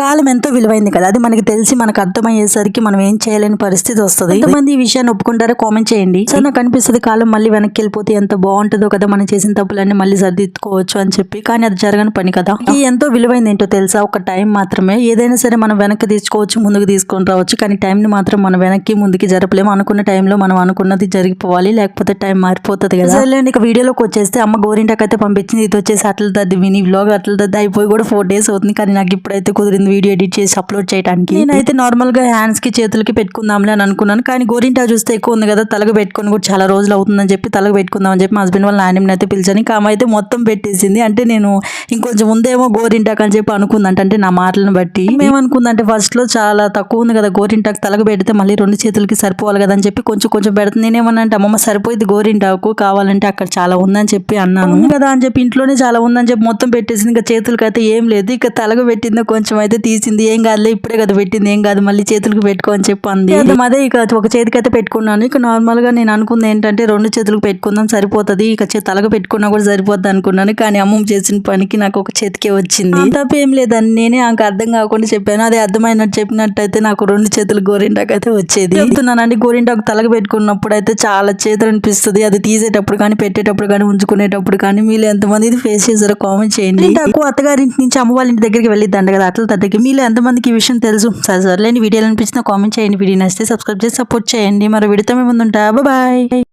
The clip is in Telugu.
కాలం ఎంతో విలువైంది కదా. అది మనకి తెలిసి మనకు అర్థమయ్యేసరికి మనం ఏం చేయలేని పరిస్థితి వస్తుంది. ఎంతమంది ఈ విషయాన్ని ఒప్పుకుంటారో కామెంట్ చేయండి. సో నాకు అనిపిస్తుంది కాలం మళ్ళీ వెనక్కి వెళ్ళిపోతే ఎంత బాగుంటుందో కదా మనం చేసిన తప్పులన్నీ మళ్ళీ సర్దిద్దుకోవచ్చు అని చెప్పి. కానీ అది జరగని పని కదా. ఈ ఎంతో విలువైంది ఏంటో తెలుసా? ఒక టైం మాత్రమే. ఏదైనా సరే మనం వెనక్కి తీసుకోవచ్చు ముందుకు తీసుకొని రావచ్చు. కానీ టైంని మాత్రం మనం వెనక్కి ముందుకి జరపలేము. అనుకున్న టైంలో మనం అనుకున్నది జరిగిపోవాలి. లేకపోతే టైం మారిపోతుంది కదా. సరేలేండి ఇక వీడియోలోకి వచ్చేస్తే అమ్మ గోరింటాకు అయితే పంపించింది. ఇది వచ్చేసి అట్ల దద్ది విని వ్లాగ్ అట్ల దద్ది అయిపోయి కూడా ఫోర్ డేస్ అవుతుంది. కానీ నాకు ఇప్పుడైతే కుదిరింది వీడియో ఎడిట్ చేసి అప్లోడ్ చేయడానికి నేనైతే నార్మల్గా హ్యాండ్స్కి చేతులకి పెట్టుకుందాంలే అని అనుకున్నాను. కానీ గోరింటా చూస్తే ఎక్కువ ఉంది కదా తలకు పెట్టుకొని కూడా చాలా రోజులు అవుతుందని చెప్పి తలకు పెట్టుకుందాం అని చెప్పి మా హస్బెండ్ వాళ్ళ నాయనమ్మని అయితే పిలిచాను. ఇంకా ఆమె అయితే మొత్తం పెట్టేసింది. అంటే నేను ఇంకొంచెం ఉందేమో గోరింటాకు అని చెప్పి అనుకుందంట. అంటే నా మాటలను బట్టి. మేమనుకుందంటే ఫస్ట్లో చాలా తక్కువ ఉంది కదా గోరింటాకు తలకు పెడితే మళ్ళీ రెండు చేతులకి సరిపోవాలి కదా అని చెప్పి కొంచెం కొంచెం పెడుతుంది. నేనేమన్నా అంటే అమ్మమ్మ సరిపోయింది గోరింటాకు కావాలంటే అక్కడ చాలా ఉందని చెప్పి అన్నాను. కదా అని చెప్పి ఇంట్లోనే చాలా ఉందని చెప్పి మొత్తం పెట్టేసింది. ఇంకా చేతులకి అయితే ఏం లేదు. ఇక తలకు పెట్టింది కొంచెం అయితే తీసింది ఏం కాదులే ఇప్పుడే కదా పెట్టింది ఏం కాదు మళ్ళీ చేతులకు పెట్టుకో అని చెప్పి అంది. ఇక ఒక చేతికి అయితే పెట్టుకున్నాను. ఇక నార్మల్గా నేను అనుకుంది ఏంటంటే రెండు చేతులకు పెట్టుకుందాం సరిపోతది. ఇక తలకు పెట్టుకున్నా కూడా సరిపోద్ది అనుకున్నాను. కానీ అమ్మమ్మ చేసిన పనికి నాకు ఒక చేతికే వచ్చింది. తప్ప ఏం లేదని నేనే ఆమెకు అర్థం కాకుండా చెప్పాను. అదే అర్థమైనట్టు చెప్పినట్టయితే నాకు రెండు చేతులు గోరింటాకు అయితే వచ్చేది. చెప్తున్నానండి గోరింటాకు తలకు పెట్టుకున్నప్పుడు అయితే చాలా చేతులు అనిపిస్తుంది. అది తీసేటప్పుడు కానీ పెట్టేటప్పుడు కానీ ఉంచుకునేటప్పుడు కానీ మీరు ఎంతమంది ఇది ఫేస్ చేశారో కామెంట్ చేయండి. నాకు అత్తగారింటి నుంచి అమ్మ వాళ్ళ ఇంటి దగ్గరికి వెళ్ళిద్దండి కదా అట్ల తగ్గకి మీలో ఎంతమందికి ఈ విషయం తెలుసు? సరే సర్లేని వీడియోలు అనిపించిన కామెంట్ చేయండి. వీడియో నచ్చితే సబ్స్క్రైబ్ చేసి సపోర్ట్ చేయండి. మరి విడితే ముందుంటా. బాయ్